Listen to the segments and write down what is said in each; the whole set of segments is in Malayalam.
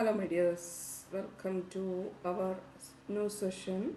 Hello, my dears. Welcome to our new session.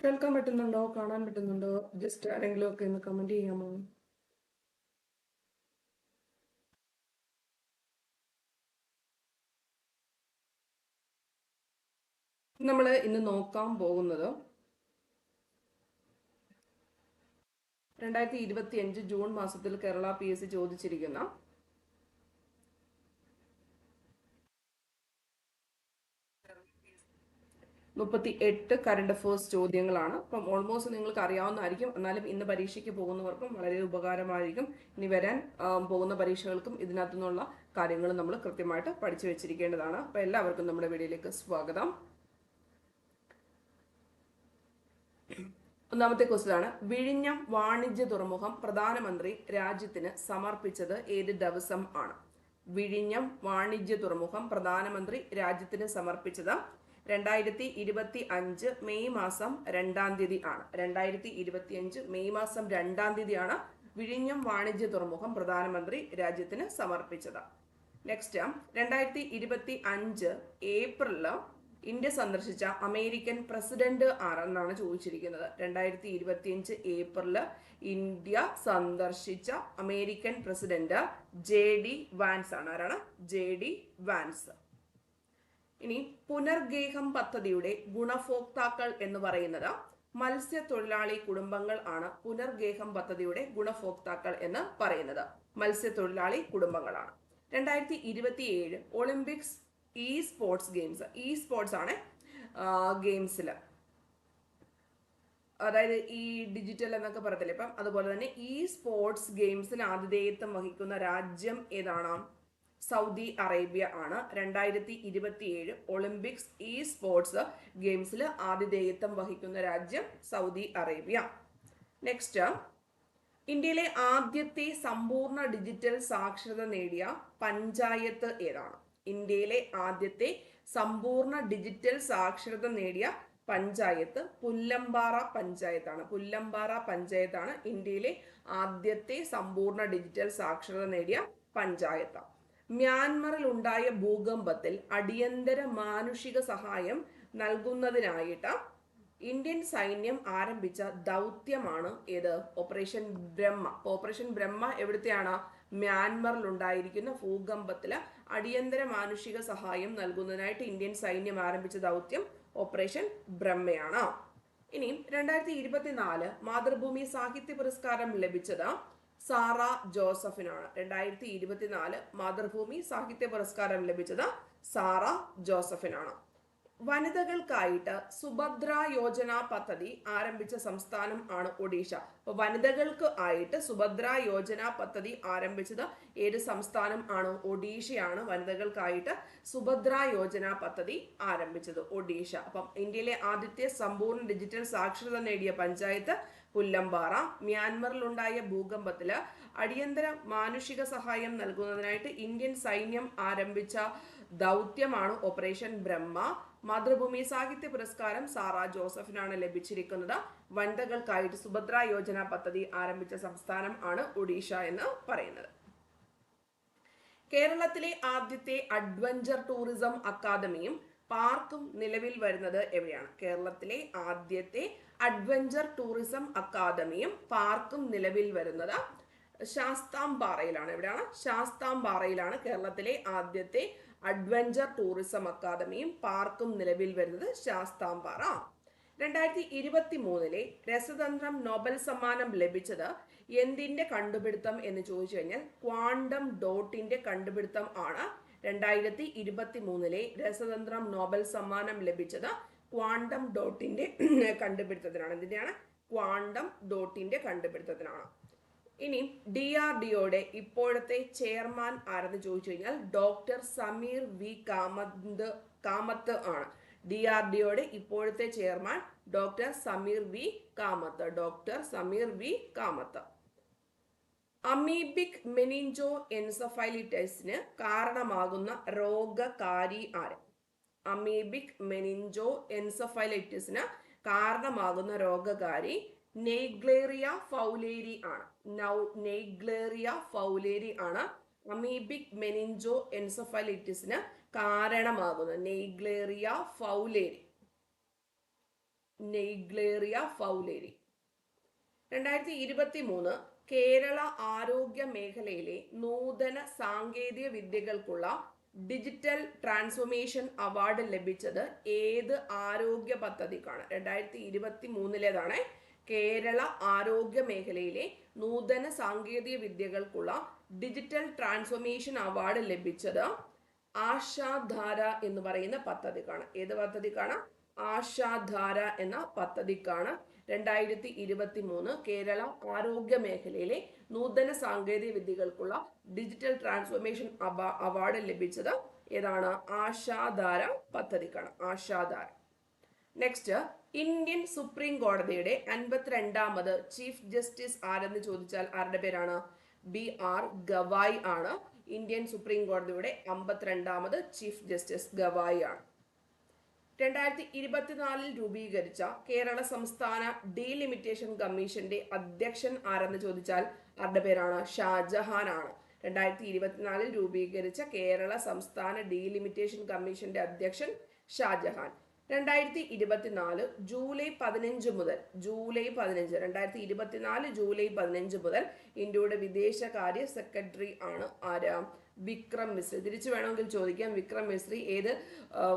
കേൾക്കാൻ പറ്റുന്നുണ്ടോ? കാണാൻ പറ്റുന്നുണ്ടോ? ജസ്റ്റ് ആരെങ്കിലും ഒക്കെ ഒന്ന് കമന്റ് ചെയ്യാമോ? നമ്മൾ ഇന്ന് നോക്കാൻ പോകുന്നത് രണ്ടായിരത്തി ഇരുപത്തി അഞ്ച് ജൂൺ മാസത്തിൽ കേരള പി എസ് സി ചോദിച്ചിരിക്കുന്ന മുപ്പത്തി എട്ട് കറണ്ട് അഫേഴ്സ് ചോദ്യങ്ങളാണ്. അപ്പം ഓൾമോസ്റ്റ് നിങ്ങൾക്ക് അറിയാവുന്നതായിരിക്കും എന്നാലും ഇന്ന് പരീക്ഷയ്ക്ക് പോകുന്നവർക്കും വളരെ ഉപകാരമായിരിക്കും. ഇനി വരാൻ പോകുന്ന പരീക്ഷകൾക്കും ഇതിനകത്തു നിന്നുള്ള കാര്യങ്ങൾ നമ്മൾ കൃത്യമായിട്ട് പഠിച്ചു വെച്ചിരിക്കേണ്ടതാണ്. അപ്പം എല്ലാവർക്കും നമ്മുടെ വീഡിയോയിലേക്ക് സ്വാഗതം. ഒന്നാമത്തെ ക്വസ്റ്റ്യൻ വിഴിഞ്ഞം വാണിജ്യ തുറമുഖം പ്രധാനമന്ത്രി രാജ്യത്തിന് സമർപ്പിച്ചത് ഏത് ദിവസം ആണ്? വിഴിഞ്ഞം വാണിജ്യ തുറമുഖം പ്രധാനമന്ത്രി രാജ്യത്തിന് സമർപ്പിച്ചത് രണ്ടായിരത്തി ഇരുപത്തി അഞ്ച് മെയ് മാസം രണ്ടാം തീയതി ആണ്. രണ്ടായിരത്തി ഇരുപത്തി അഞ്ച് മെയ് മാസം രണ്ടാം തീയതിയാണ് വിഴിഞ്ഞം വാണിജ്യ തുറമുഖം പ്രധാനമന്ത്രി രാജ്യത്തിന് സമർപ്പിച്ചത്. നെക്സ്റ്റ് രണ്ടായിരത്തി ഇരുപത്തി അഞ്ച് ഏപ്രിലിൽ ഇന്ത്യ സന്ദർശിച്ച അമേരിക്കൻ പ്രസിഡന്റ് ആരെന്നാണ് ചോദിച്ചിരിക്കുന്നത്? രണ്ടായിരത്തി ഇരുപത്തിയഞ്ച് ഏപ്രിൽ ഇന്ത്യ സന്ദർശിച്ച American president J D Vance ആണ്. ആരാണ്? J D Vance. ഇനി പുനർഗേഹം പദ്ധതിയുടെ ഗുണഭോക്താക്കൾ എന്ന് പറയുന്നത് മത്സ്യത്തൊഴിലാളി കുടുംബങ്ങൾ ആണ് പുനർഗേഹം പദ്ധതിയുടെ ഗുണഭോക്താക്കൾ എന്ന് പറയുന്നത്. മത്സ്യത്തൊഴിലാളി കുടുംബങ്ങളാണ്. രണ്ടായിരത്തി ഇരുപത്തിയേഴ് Olympics e sports games e sports ആണ് ഗെയിംസിൽ അതായത് ഈ ഡിജിറ്റൽ എന്നൊക്കെ പറയത്തില്ലേ ഇപ്പം? അതുപോലെ തന്നെ ഈ സ്പോർട്സ് ഗെയിംസിന് ആതിഥേയത്വം വഹിക്കുന്ന രാജ്യം ഏതാണ്? സൗദി അറേബ്യ ആണ്. രണ്ടായിരത്തി ഇരുപത്തിയേഴ് ഒളിമ്പിക്സ് ഇ സ്പോർട്സ് ഗെയിംസിൽ ആതിഥേയത്വം വഹിക്കുന്ന രാജ്യം സൗദി അറേബ്യ. നെക്സ്റ്റ് ഇന്ത്യയിലെ ആദ്യത്തെ സമ്പൂർണ ഡിജിറ്റൽ സാക്ഷരത നേടിയ പഞ്ചായത്ത് ഏതാണ്? ഇന്ത്യയിലെ ആദ്യത്തെ സമ്പൂർണ ഡിജിറ്റൽ സാക്ഷരത നേടിയ പഞ്ചായത്ത് പുല്ലമ്പാറ പഞ്ചായത്താണ്. പുല്ലമ്പാറ പഞ്ചായത്താണ് ഇന്ത്യയിലെ ആദ്യത്തെ സമ്പൂർണ ഡിജിറ്റൽ സാക്ഷരത നേടിയ പഞ്ചായത്ത്. മ്യാൻമറിൽ ഉണ്ടായ ഭൂകമ്പത്തിൽ അടിയന്തര മാനുഷിക സഹായം നൽകുന്നതിനായിട്ട് ഇന്ത്യൻ സൈന്യം ആരംഭിച്ച ദൗത്യമാണ് ഏത്? ഓപ്പറേഷൻ ബ്രഹ്മ. ഓപ്പറേഷൻ ബ്രഹ്മ എവിടുത്തെയാണ്? മ്യാൻമറിൽ ഉണ്ടായിരിക്കുന്ന ഭൂകമ്പത്തിൽ അടിയന്തര മാനുഷിക സഹായം നൽകുന്നതിനായിട്ട് ഇന്ത്യൻ സൈന്യം ആരംഭിച്ച ദൗത്യം ഓപ്പറേഷൻ ബ്രഹ്മയാണ്. ഇനിയും രണ്ടായിരത്തി ഇരുപത്തിനാല് മാതൃഭൂമി സാഹിത്യ പുരസ്കാരം ലഭിച്ചത് സാറ ജോസഫിനാണ്. രണ്ടായിരത്തി ഇരുപത്തിനാല് മാതൃഭൂമി സാഹിത്യ പുരസ്കാരം ലഭിച്ചത് സാറ ജോസഫിനാണ്. വനിതകൾക്കായിട്ട് സുഭദ്ര യോജന പദ്ധതി ആരംഭിച്ച സംസ്ഥാനം ആണ് ഒഡീഷ. അപ്പൊ വനിതകൾക്ക് ആയിട്ട് സുഭദ്ര യോജന പദ്ധതി ആരംഭിച്ചത് ഏത് സംസ്ഥാനം ആണ്? ഒഡീഷയാണ്. വനിതകൾക്കായിട്ട് സുഭദ്ര യോജന പദ്ധതി ആരംഭിച്ചത് ഒഡീഷ. അപ്പം ഇന്ത്യയിലെ ആദ്യത്തെ സമ്പൂർണ ഡിജിറ്റൽ സാക്ഷരത നേടിയ പഞ്ചായത്ത് പുല്ലമ്പാറ. മ്യാൻമറിലുണ്ടായ ഭൂകമ്പത്തിൽ അടിയന്തര മാനുഷിക സഹായം നൽകുന്നതിനായിട്ട് ഇന്ത്യൻ സൈന്യം ആരംഭിച്ച ദൗത്യമാണ് ഓപ്പറേഷൻ ബ്രഹ്മ. മാതൃഭൂമി സാഹിത്യ പുരസ്കാരം സാറ ജോസഫിനാണ് ലഭിച്ചിരിക്കുന്നത്. വനിതകൾക്കായിട്ട് സുഭദ്ര യോജന പദ്ധതി ആരംഭിച്ച സംസ്ഥാനം ആണ് ഒഡീഷ എന്ന് പറയുന്നത്. കേരളത്തിലെ ആദ്യത്തെ അഡ്വഞ്ചർ ടൂറിസം അക്കാദമിയും പാർക്കും നിലവിൽ വരുന്നത് എവിടെയാണ്? കേരളത്തിലെ ആദ്യത്തെ അഡ്വഞ്ചർ ടൂറിസം അക്കാദമിയും പാർക്കും നിലവിൽ വരുന്നത് ശാസ്താംപാറയിലാണ്. എവിടെയാണ്? ശാസ്താംപാറയിലാണ് കേരളത്തിലെ ആദ്യത്തെ അഡ്വഞ്ചർ ടൂറിസം അക്കാദമിയും പാർക്കും നിലവിൽ വരുന്നത് ശാസ്താംപാറ. രണ്ടായിരത്തി ഇരുപത്തി മൂന്നിലെ രസതന്ത്രം നോബൽ സമ്മാനം ലഭിച്ചത് എന്തിന്റെ കണ്ടുപിടുത്തം എന്ന് ചോദിച്ചു കഴിഞ്ഞാൽ ക്വാണ്ടം ഡോട്ടിന്റെ കണ്ടുപിടുത്തം ആണ്. രണ്ടായിരത്തി ഇരുപത്തി മൂന്നിലെ രസതന്ത്രം നോബൽ സമ്മാനം ലഭിച്ചത് ക്വാണ്ടം ഡോട്ടിന്റെ കണ്ടുപിടുത്തത്തിനാണ്. എന്തിന്റെയാണ്? ക്വാണ്ടം ഡോട്ടിന്റെ കണ്ടുപിടുത്തത്തിനാണ്. ഇനി ഡി ആർ ഡിഒയുടെ ഇപ്പോഴത്തെ ചെയർമാൻ ആരെന്ന് ചോദിച്ചു കഴിഞ്ഞാൽ ഡോക്ടർ സമീർ വി കാമന്ത് കാമത്ത് ആണ്. ഡി ആർ ഡിഒയുടെ ഇപ്പോഴത്തെ chairman doctor Sameer V Kamath doctor Sameer V Kamath. Amoebic meningo എൻസഫൈലിറ്റൈസിന് കാരണമാകുന്ന രോഗകാരി ആര്? അമീബിക് മെനിഞ്ചോ എൻസഫൈലൈറ്റിസിന് കാരണമാകുന്ന രോഗകാരി നെയ്ഗ്ലേറിയ ഫൗലേരി ആണ്. നൗ നെയ്ഗ്ലേറിയ ഫൗലേരി ആണ് അമീബിക് മെനിഞ്ചോ എൻസഫലൈറ്റിസിന് കാരണമാകുന്നത്. നെയ്ഗ്ലേറിയ ഫൗലേരി നെയ്ഗ്ലേറിയ ഫൗലേരി രണ്ടായിരത്തി ഇരുപത്തി മൂന്ന് കേരള ആരോഗ്യ മേഖലയിലെ നൂതന സാങ്കേതിക വിദ്യകൾക്കുള്ള ഡിജിറ്റൽ ട്രാൻസ്ഫോർമേഷൻ അവാർഡ് ലഭിച്ചത് ഏത് ആരോഗ്യ പദ്ധതിക്കാണ്? രണ്ടായിരത്തി ഇരുപത്തി മൂന്നിലേതാണ് കേരള ആരോഗ്യ മേഖലയിലെ നൂതന സാങ്കേതിക വിദ്യകൾക്കുള്ള ഡിജിറ്റൽ ട്രാൻസ്ഫോർമേഷൻ അവാർഡ് ലഭിച്ചത് ആശാധാര എന്ന് പറയുന്ന പദ്ധതിക്കാണ്. ഏത് പദ്ധതിക്കാണ്? ആശാധാര എന്ന പദ്ധതിക്കാണ്. രണ്ടായിരത്തി ഇരുപത്തി മൂന്ന് കേരള ആരോഗ്യ മേഖലയിലെ നൂതന സാങ്കേതിക വിദ്യകൾക്കുള്ള ഡിജിറ്റൽ ട്രാൻസ്ഫോർമേഷൻ അവാർഡ് ലഭിച്ചത് ഏതാണ്? ആശാധാര പദ്ധതിക്കാണ്. ആശാധാര. നെക്സ്റ്റ് ഇന്ത്യൻ സുപ്രീം കോടതിയുടെ അൻപത്തിരണ്ടാമത് ചീഫ് ജസ്റ്റിസ് ആരെന്ന് ചോദിച്ചാൽ ആരുടെ പേരാണ്? ബി ആർ ഗവായ് ആണ്. ഇന്ത്യൻ സുപ്രീം കോടതിയുടെ അമ്പത്തിരണ്ടാമത് ചീഫ് ജസ്റ്റിസ് ഗവായ് ആണ്. രണ്ടായിരത്തി ഇരുപത്തിനാലിൽ രൂപീകരിച്ച കേരള സംസ്ഥാന ഡീലിമിറ്റേഷൻ കമ്മീഷന്റെ അധ്യക്ഷൻ ആരെന്ന് ചോദിച്ചാൽ ആരുടെ പേരാണ്? ഷാജഹാൻ ആണ്. രണ്ടായിരത്തി ഇരുപത്തിനാലിൽ രൂപീകരിച്ച കേരള സംസ്ഥാന ഡീലിമിറ്റേഷൻ കമ്മീഷന്റെ അധ്യക്ഷൻ ഷാജഹാൻ. രണ്ടായിരത്തി ഇരുപത്തിനാല് ജൂലൈ പതിനഞ്ച് മുതൽ ജൂലൈ പതിനഞ്ച് രണ്ടായിരത്തി ഇരുപത്തിനാല് ജൂലൈ പതിനഞ്ച് മുതൽ ഇന്ത്യയുടെ വിദേശകാര്യ സെക്രട്ടറി ആണ് ആര്? വിക്രം മിശ്രി. തിരിച്ചു വേണമെങ്കിൽ ചോദിക്കാം. വിക്രം മിശ്രി ഏത്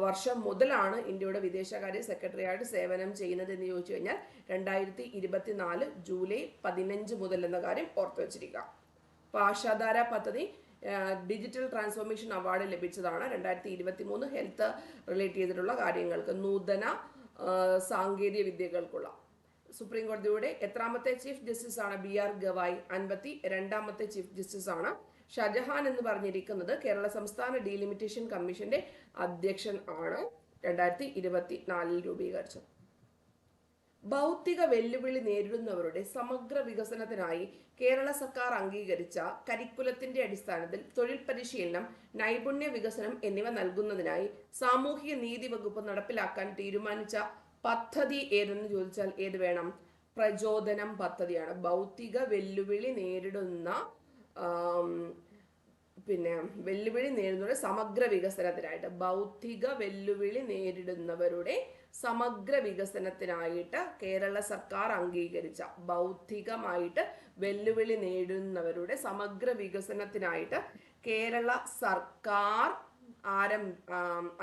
വർഷം മുതലാണ് ഇന്ത്യയുടെ വിദേശകാര്യ സെക്രട്ടറി ആയിട്ട് സേവനം ചെയ്യുന്നത് എന്ന് ചോദിച്ചു കഴിഞ്ഞാൽ രണ്ടായിരത്തി ഇരുപത്തിനാല് ജൂലൈ പതിനഞ്ച് മുതൽ എന്ന കാര്യം ഓർത്തു വച്ചിരിക്കുക. അപ്പോൾ പദ്ധതി ഡിജിറ്റൽ ട്രാൻസ്ഫോർമേഷൻ അവാർഡ് ലഭിച്ചതാണ്. രണ്ടായിരത്തി ഇരുപത്തി മൂന്ന് ഹെൽത്ത് റിലേറ്റ് ചെയ്തിട്ടുള്ള കാര്യങ്ങൾക്ക് നൂതന സാങ്കേതിക വിദ്യകൾക്കുള്ള. സുപ്രീം കോടതിയുടെ എത്രാമത്തെ ചീഫ് ജസ്റ്റിസ് ആണ് ബി ആർ ഗവായ്. അൻപത്തി രണ്ടാമത്തെ ചീഫ് ജസ്റ്റിസ് ആണ് ഷജഹാൻ എന്ന് പറഞ്ഞിരിക്കുന്നത് കേരള സംസ്ഥാന ഡീലിമിറ്റേഷൻ കമ്മീഷന്റെ അധ്യക്ഷൻ ആണ്. രണ്ടായിരത്തി ഇരുപത്തി നാലിൽ രൂപീകരിച്ചത്. ഭൗതിക വെല്ലുവിളി നേരിടുന്നവരുടെ സമഗ്ര വികസനത്തിനായി കേരള സർക്കാർ അംഗീകരിച്ച കരിക്കുലത്തിന്റെ അടിസ്ഥാനത്തിൽ തൊഴിൽ പരിശീലനം നൈപുണ്യ വികസനം എന്നിവ നൽകുന്നതിനായി സാമൂഹിക നീതി വകുപ്പ് നടപ്പിലാക്കാൻ തീരുമാനിച്ച പദ്ധതി ഏതെന്ന് ചോദിച്ചാൽ ഏത് വേണം? പ്രചോദനം പദ്ധതിയാണ്. ഭൗതിക വെല്ലുവിളി നേരിടുന്ന പിന്നെ വെല്ലുവിളി നേരിടുന്നവരുടെ സമഗ്ര വികസനത്തിനായിട്ട് ബൗദ്ധിക വെല്ലുവിളി നേരിടുന്നവരുടെ സമഗ്ര വികസനത്തിനായിട്ട് കേരള സർക്കാർ അംഗീകരിച്ച ബൗദ്ധികമായിട്ട് വെല്ലുവിളി നേരിടുന്നവരുടെ സമഗ്ര വികസനത്തിനായിട്ട് കേരള സർക്കാർ ആരം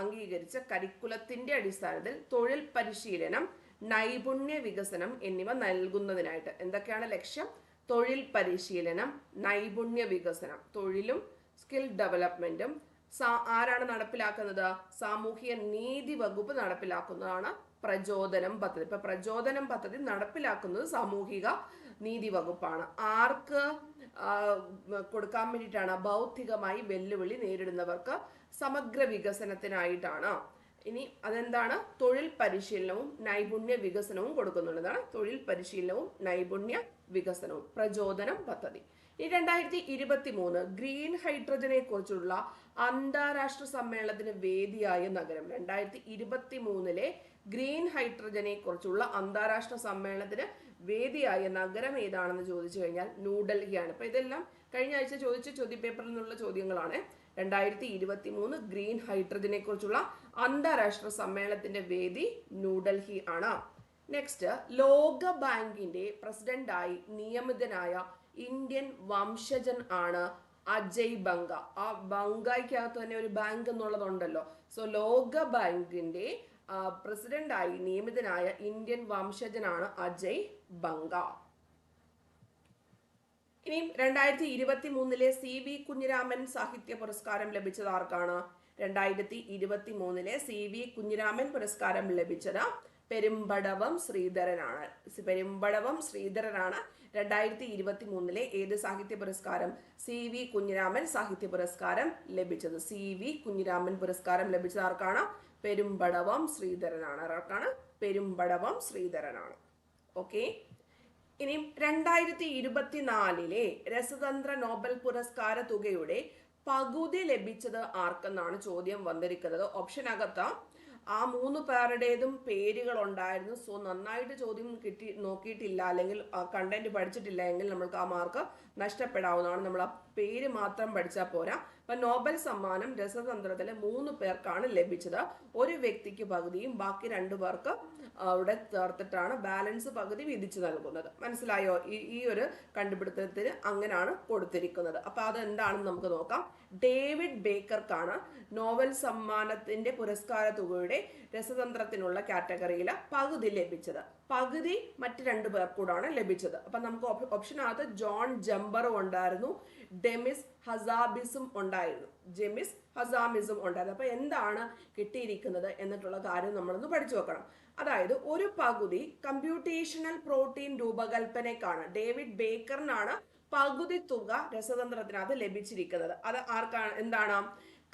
അംഗീകരിച്ച കരിക്കുലത്തിന്റെ അടിസ്ഥാനത്തിൽ തൊഴിൽ പരിശീലനം നൈപുണ്യ വികസനം എന്നിവ നൽകുന്നതിനായിട്ട്. എന്തൊക്കെയാണ് ലക്ഷ്യം? തൊഴിൽ പരിശീലനം നൈപുണ്യ വികസനം. തൊഴിലും സ്കിൽ ഡെവലപ്മെന്റും ആരാണ് നടപ്പിലാക്കുന്നത്? സാമൂഹിക നീതി വകുപ്പ് നടപ്പിലാക്കുന്നതാണ് പ്രചോദനം പദ്ധതി. ഇപ്പൊ പ്രചോദനം പദ്ധതി നടപ്പിലാക്കുന്നത് സാമൂഹിക നീതി വകുപ്പാണ്. ആർക്ക് കൊടുക്കാൻ വേണ്ടിയിട്ടാണ്? ഭൗതികമായി വെല്ലുവിളി നേരിടുന്നവർക്ക് സമഗ്ര വികസനത്തിനായിട്ടാണ്. ഇനി അതെന്താണ്? തൊഴിൽ പരിശീലനവും നൈപുണ്യ വികസനവും കൊടുക്കുന്നുള്ളതാണ്. തൊഴിൽ പരിശീലനവും നൈപുണ്യ വികസനവും. പ്രചോദനം പദ്ധതി. ഈ രണ്ടായിരത്തി ഇരുപത്തി മൂന്ന് ഗ്രീൻ ഹൈഡ്രജനെ കുറിച്ചുള്ള അന്താരാഷ്ട്ര സമ്മേളനത്തിന് വേദിയായ നഗരം. രണ്ടായിരത്തി ഇരുപത്തി മൂന്നിലെ ഗ്രീൻ ഹൈഡ്രജനെ കുറിച്ചുള്ള അന്താരാഷ്ട്ര സമ്മേളനത്തിന് വേദിയായ നഗരം ഏതാണെന്ന് ചോദിച്ചു കഴിഞ്ഞാൽ ന്യൂഡൽഹിയാണ്. അപ്പൊ ഇതെല്ലാം കഴിഞ്ഞ ആഴ്ച ചോദിച്ച ചോദ്യപേപ്പറിൽ നിന്നുള്ള ചോദ്യങ്ങളാണ്. രണ്ടായിരത്തി ഇരുപത്തി മൂന്ന് ഗ്രീൻ ഹൈഡ്രജനെ കുറിച്ചുള്ള അന്താരാഷ്ട്ര സമ്മേളനത്തിന്റെ വേദി ന്യൂഡൽഹി ആണ്. നെക്സ്റ്റ് ലോക ബാങ്കിന്റെ പ്രസിഡന്റായി നിയമിതനായ ഇന്ത്യൻ വംശജൻ ആണ് അജയ് ബംഗ. ആ ബംഗയ്ക്കകത്ത് തന്നെ ഒരു ബാങ്ക് എന്നുള്ളതുണ്ടല്ലോ. സോ ലോക ബാങ്കിന്റെ പ്രസിഡന്റായി നിയമിതനായ ഇന്ത്യൻ വംശജനാണ് അജയ് ബംഗ. ഇനി രണ്ടായിരത്തി ഇരുപത്തി മൂന്നിലെ സി വി കുഞ്ഞിരാമൻ സാഹിത്യ പുരസ്കാരം ലഭിച്ചത് ആർക്കാണ്? രണ്ടായിരത്തി ഇരുപത്തി മൂന്നിലെ സി വി കുഞ്ഞിരാമൻ പുരസ്കാരം ലഭിച്ചത് പെരുമ്പടവം ശ്രീധരനാണ്. പെരുമ്പടവം ശ്രീധരനാണ്. രണ്ടായിരത്തി ഇരുപത്തി മൂന്നിലെ ഏത് സാഹിത്യ പുരസ്കാരം? സി വി കുഞ്ഞിരാമൻ സാഹിത്യ പുരസ്കാരം ലഭിച്ചത്. സി വി കുഞ്ഞിരാമൻ പുരസ്കാരം ലഭിച്ചത് ആർക്കാണ്? പെരുമ്പടവം ശ്രീധരനാണ്. ആർക്കാണ്? പെരുമ്പടവം ശ്രീധരനാണ്. ഓക്കെ. ഇനി രണ്ടായിരത്തി ഇരുപത്തിനാലിലെ രസതന്ത്ര നോബൽ പുരസ്കാര തുകയുടെ പകുതി ലഭിച്ചത് ആർക്കെന്നാണ് ചോദ്യം വന്നിരിക്കുന്നത്. ഓപ്ഷനകത്ത് ആ മൂന്ന് പേരുടേതും പേരുകൾ ഉണ്ടായിരുന്നു സോ നന്നായിട്ട് ചോദ്യം കിട്ടി നോക്കിയിട്ടില്ല. അല്ലെങ്കിൽ കണ്ടന്റ് പഠിച്ചിട്ടില്ല എങ്കിൽ നമ്മൾക്ക് ആ മാർക്ക് നഷ്ടപ്പെടാവുന്നതാണ്. നമ്മൾ ആ പേര് മാത്രം പഠിച്ചാൽ പോരാ. അപ്പൊ നോബൽ സമ്മാനം രസതന്ത്രത്തിലെ മൂന്ന് പേർക്കാണ് ലഭിച്ചത്. ഒരു വ്യക്തിക്ക് പകുതിയും ബാക്കി രണ്ടു പേർക്ക് അവിടെ ചേർത്തിട്ടാണ് ബാലൻസ് പകുതി വിധിച്ചു നൽകുന്നത്. മനസ്സിലായോ? ഈ ഈ ഒരു കണ്ടുപിടുത്തത്തിന് അങ്ങനെയാണ് കൊടുത്തിരിക്കുന്നത്. അപ്പൊ അതെന്താണെന്ന് നമുക്ക് നോക്കാം. ഡേവിഡ് ബേക്കർക്കാണ് നോവൽ സമ്മാനത്തിന്റെ പുരസ്കാര തുകയുടെ രസതന്ത്രത്തിനുള്ള കാറ്റഗറിയിൽ പകുതി ലഭിച്ചത്. പകുതി മറ്റ് രണ്ടു പേർക്കൂടാണ് ലഭിച്ചത്. അപ്പം നമുക്ക് ഓപ്ഷനകത്ത് ജോൺ ജംബറും ഉണ്ടായിരുന്നു ഡെമിസ് ഹസാബിസും ഉണ്ടായിരുന്നു. ജെമിസ് ഹസാമിസും ഉണ്ടായിരുന്നു. അപ്പോൾ എന്താണ് കിട്ടിയിരിക്കുന്നത് എന്നിട്ടുള്ള കാര്യം നമ്മളൊന്ന് പഠിച്ചു വെക്കണം. അതായത് ഒരു പകുതി കമ്പ്യൂട്ടേഷണൽ പ്രോട്ടീൻ രൂപകൽപ്പനയ്ക്കാണ് ഡേവിഡ് ബേക്കറിനാണ് പകുതി തുക രസതന്ത്രത്തിനകത്ത് ലഭിച്ചിരിക്കുന്നത്. അത് ആർക്കാണ് എന്താണ്?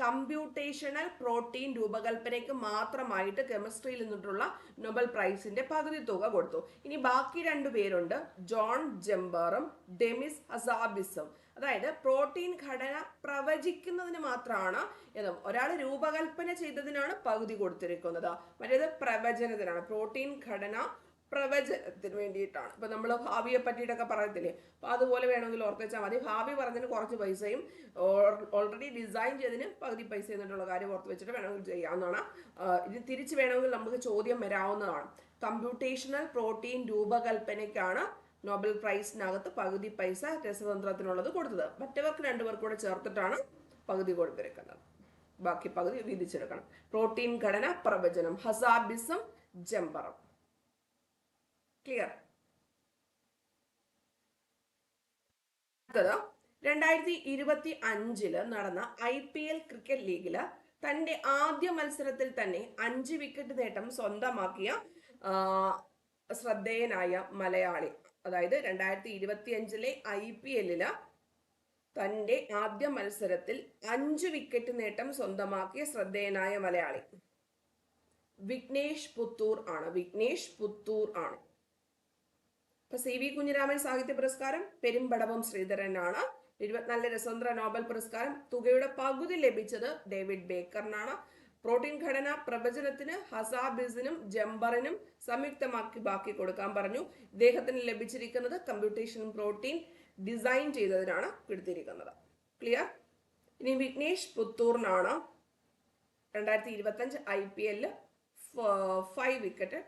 കമ്പ്യൂട്ടേഷണൽ പ്രോട്ടീൻ രൂപകൽപ്പനയ്ക്ക് മാത്രമായിട്ട് കെമിസ്ട്രിയിൽ നിന്നിട്ടുള്ള നൊബൽ പ്രൈസിന്റെ പകുതി തുക കൊടുത്തു. ഇനി ബാക്കി രണ്ടു പേരുണ്ട്. ജോൺ ജംബറും ഡെമിസ് ഹസാബിസും. അതായത് പ്രോട്ടീൻ ഘടന പ്രവചിക്കുന്നതിന് മാത്രമാണ് ഒരാൾ രൂപകൽപ്പന ചെയ്തതിനാണ് പകുതി കൊടുത്തിരിക്കുന്നത്. മറ്റേത് പ്രവചനത്തിനാണ്. പ്രോട്ടീൻ ഘടന പ്രവചനത്തിന് വേണ്ടിയിട്ടാണ്. ഇപ്പൊ നമ്മൾ ഭാവിയെ പറ്റിയിട്ടൊക്കെ പറയത്തില്ലേ? അപ്പൊ അതുപോലെ വേണമെങ്കിൽ ഓർത്തുവെച്ചാൽ മതി. ഭാവി പറഞ്ഞതിന് കുറച്ച് പൈസയും ഓൾറെഡി ഡിസൈൻ ചെയ്തതിന് പകുതി പൈസ എന്നിട്ടുള്ള കാര്യം ഓർത്ത് വെച്ചിട്ട് വേണമെങ്കിൽ ചെയ്യാവുന്നതാണ്. ഇത് തിരിച്ച് വേണമെങ്കിൽ നമുക്ക് ചോദ്യം വരാവുന്നതാണ്. കമ്പ്യൂട്ടേഷണൽ പ്രോട്ടീൻ രൂപകൽപ്പനയ്ക്കാണ് നോബൽ പ്രൈസിനകത്ത് പകുതി പൈസ രസതന്ത്രത്തിനുള്ളത് കൊടുത്തത്. മറ്റവർക്ക് രണ്ടുപേർക്ക് കൂടെ ചേർത്തിട്ടാണ് പകുതി കൊടുത്തിരിക്കുന്നത്. ബാക്കി പകുതി വിധിച്ചെടുക്കണം പ്രോട്ടീൻ ഘടന പ്രവചനം. ഹസാബിസം ജംബറം ക്ലിയർ അടുത്തത് രണ്ടായിരത്തി ഇരുപത്തി അഞ്ചിൽ നടന്ന ഐ പി എൽ ക്രിക്കറ്റ് ലീഗിൽ തന്റെ ആദ്യ മത്സരത്തിൽ തന്നെ അഞ്ച് വിക്കറ്റ് നേട്ടം സ്വന്തമാക്കിയ ശ്രദ്ധേയനായ മലയാളി. അതായത് രണ്ടായിരത്തി ഇരുപത്തി അഞ്ചിലെ ഐ പി എല്ലിൽ തന്റെ ആദ്യ മത്സരത്തിൽ അഞ്ച് വിക്കറ്റ് നേട്ടം സ്വന്തമാക്കിയ ശ്രദ്ധേയനായ മലയാളി. വിഘ്നേഷ് പുത്തൂർ ആണ്. വിഘ്നേഷ് പുത്തൂർ ആണ്. ഇപ്പൊ സി വി കുഞ്ഞിരാമൻ സാഹിത്യ പുരസ്കാരം പെരുമ്പടവം ശ്രീധരനാണ്. ഇരുപത്തിനാലിലെ രസതന്ത്ര നോബൽ പുരസ്കാരം തുകയുടെ പകുതി ലഭിച്ചത് ഡേവിഡ് ബേക്കറിനാണ്. പ്രോട്ടീൻ ഘടന പ്രവചനത്തിന് ഹസാബിസിനും ജംബറിനും സംയുക്തമാക്കി ബാക്കി കൊടുക്കാൻ പറഞ്ഞു. ഇദ്ദേഹത്തിന് ലഭിച്ചിരിക്കുന്നത് കമ്പ്യൂട്ടേഷൻ പ്രോട്ടീൻ ഡിസൈൻ ചെയ്തതിനാണ് എടുത്തിരിക്കുന്നത് ക്ലിയർ? ഇനി വിഘ്നേഷ് പുത്തൂറിനാണ്. രണ്ടായിരത്തി ഇരുപത്തഞ്ച് ഐ പി എല്ലിൽ ഫൈവ് വിക്കറ്റ്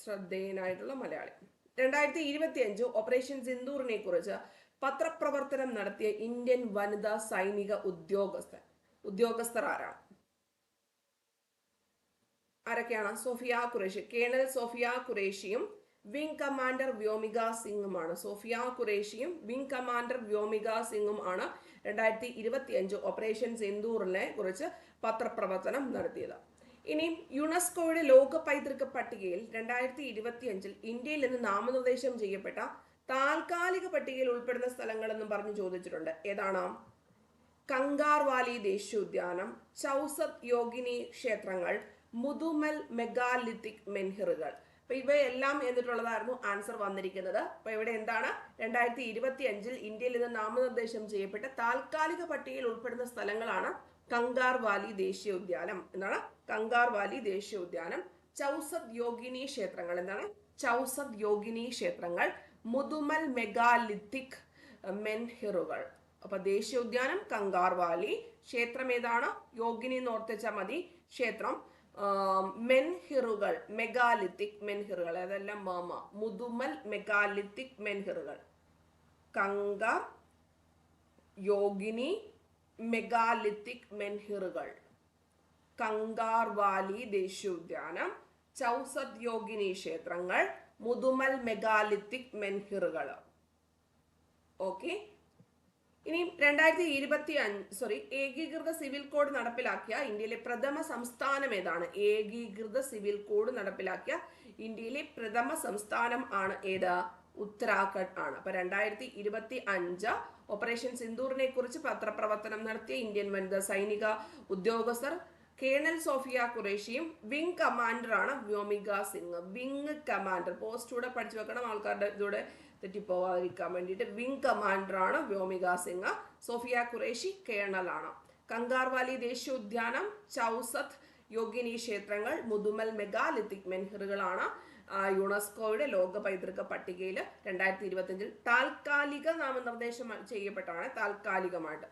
ശ്രദ്ധേയനായിട്ടുള്ള മലയാളി. രണ്ടായിരത്തി ഇരുപത്തി അഞ്ച് ഓപ്പറേഷൻ സിന്ദൂറിനെ കുറിച്ച് പത്രപ്രവർത്തനം നടത്തിയ ഇന്ത്യൻ വനിതാ സൈനിക ഉദ്യോഗസ്ഥർ ഉദ്യോഗസ്ഥർ ആരാണ് ആരൊക്കെയാണ്? സോഫിയ ഖുറേഷി. കേണൽ സോഫിയ ഖുറേഷിയും വിംഗ് കമാൻഡർ വ്യോമിക സിംഗുമാണ്. സോഫിയ ഖുറേഷിയും വിംഗ് കമാൻഡർ വ്യോമിക സിംഗും ആണ് രണ്ടായിരത്തി ഇരുപത്തി അഞ്ച് ഓപ്പറേഷൻ സിന്ദൂറിനെ കുറിച്ച് പത്രപ്രവർത്തനം നടത്തിയത്. ഇനി യുനെസ്കോയുടെ ലോക പൈതൃക പട്ടികയിൽ രണ്ടായിരത്തി ഇരുപത്തി അഞ്ചിൽ ഇന്ത്യയിൽ നിന്ന് നാമനിർദ്ദേശം ചെയ്യപ്പെട്ട താൽക്കാലിക പട്ടികയിൽ ഉൾപ്പെടുന്ന സ്ഥലങ്ങളെന്നും പറഞ്ഞു ചോദിച്ചിട്ടുണ്ട്. ഏതാണ്? കങ്കാർവാലി ദേശീയോദ്യാനം ചൗസത് യോഗിനി ക്ഷേത്രങ്ങൾ മുതുമൽ മെഗാലിത്തിക് മെൻഹിറുകൾ. അപ്പൊ ഇവയെല്ലാം എന്നിട്ടുള്ളതായിരുന്നു ആൻസർ വന്നിരിക്കുന്നത്. അപ്പൊ ഇവിടെ എന്താണ്? രണ്ടായിരത്തി ഇരുപത്തി അഞ്ചിൽ ഇന്ത്യയിൽ നിന്ന് നാമനിർദ്ദേശം ചെയ്യപ്പെട്ട താൽക്കാലിക പട്ടികയിൽ ഉൾപ്പെടുന്ന സ്ഥലങ്ങളാണ് കങ്കാർവാലി ദേശീയോദ്യാനം ദേശീയ ഉദ്യാനം ദേശീയോദ്യാനം ചൗസദ് യോഗിനി ക്ഷേത്രങ്ങൾ എന്താണ് ചൗസദ് യോഗിനി ക്ഷേത്രങ്ങൾ മുതുമൽ മെഗാലിത്തിക് മെൻഹിറുകൾ. അപ്പൊ ദേശീയ ഉദ്യാനം കങ്കാർ വാലി ക്ഷേത്രം ഏതാണ്? യോഗിനി എന്ന് ഓർത്തിച്ചാൽ മതി. ക്ഷേത്രം. മെൻഹിറുകൾ മെഗാലിത്തിക് മെൻഹിറുകൾ. അതെല്ലാം മാമ മുതുമൽ മെഗാലിത്തിക് മെൻഹിറുകൾ. കങ്ക യോഗിനി മെഗാലിത്തിക് മെൻഹിറുകൾ. കങ്കാർവാലി ദേശീയോദ്യാനം ചൗസത് യോഗിനി ക്ഷേത്രങ്ങൾ മുതുമൽ മെഗാലിത്തിക് മെൻഹിറുകൾ. ഓക്കെ. ഇനി രണ്ടായിരത്തി ഇരുപത്തി അഞ്ച് സോറി ഏകീകൃത സിവിൽ കോഡ് നടപ്പിലാക്കിയ ഇന്ത്യയിലെ പ്രഥമ സംസ്ഥാനം ഏതാണ്? ഏകീകൃത സിവിൽ കോഡ് നടപ്പിലാക്കിയ ഇന്ത്യയിലെ പ്രഥമ സംസ്ഥാനം ആണ് ഏത്? ഉത്തരാഖണ്ഡ് ആണ്. അപ്പൊ രണ്ടായിരത്തി ഇരുപത്തി അഞ്ച് ഓപ്പറേഷൻ സിന്ദൂറിനെ കുറിച്ച് പത്രപ്രവർത്തനം നടത്തിയ ഇന്ത്യൻ വനിതാ സൈനിക ഉദ്യോഗസ്ഥർ കേണൽ സോഫിയ ഖുറേഷിയും wing കമാൻഡറാണ് Vyomika Singh. Wing commander post കൂടെ പഠിച്ചു വെക്കണം. ആൾക്കാരുടെ ഇതോടെ തെറ്റിപ്പോവാതിരിക്കാൻ വേണ്ടിയിട്ട് വിങ് കമാൻഡറാണ് വ്യോമിക സിംഗ്. സോഫിയ ഖുറേഷി കേണലാണ്. കങ്കാർവാലി ദേശീയോദ്യാനം ചൗസത്ത് യോഗിനി ക്ഷേത്രങ്ങൾ മുതുമൽ മെഗാലിത്തിക് മെൻഹിറുകളാണ്. യുണെസ്കോയുടെ ലോക പൈതൃക പട്ടികയിൽ രണ്ടായിരത്തി ഇരുപത്തിയഞ്ചിൽ താൽക്കാലിക നാമനിർദ്ദേശം ചെയ്യപ്പെട്ടാണ്. താൽക്കാലികമായിട്ട്.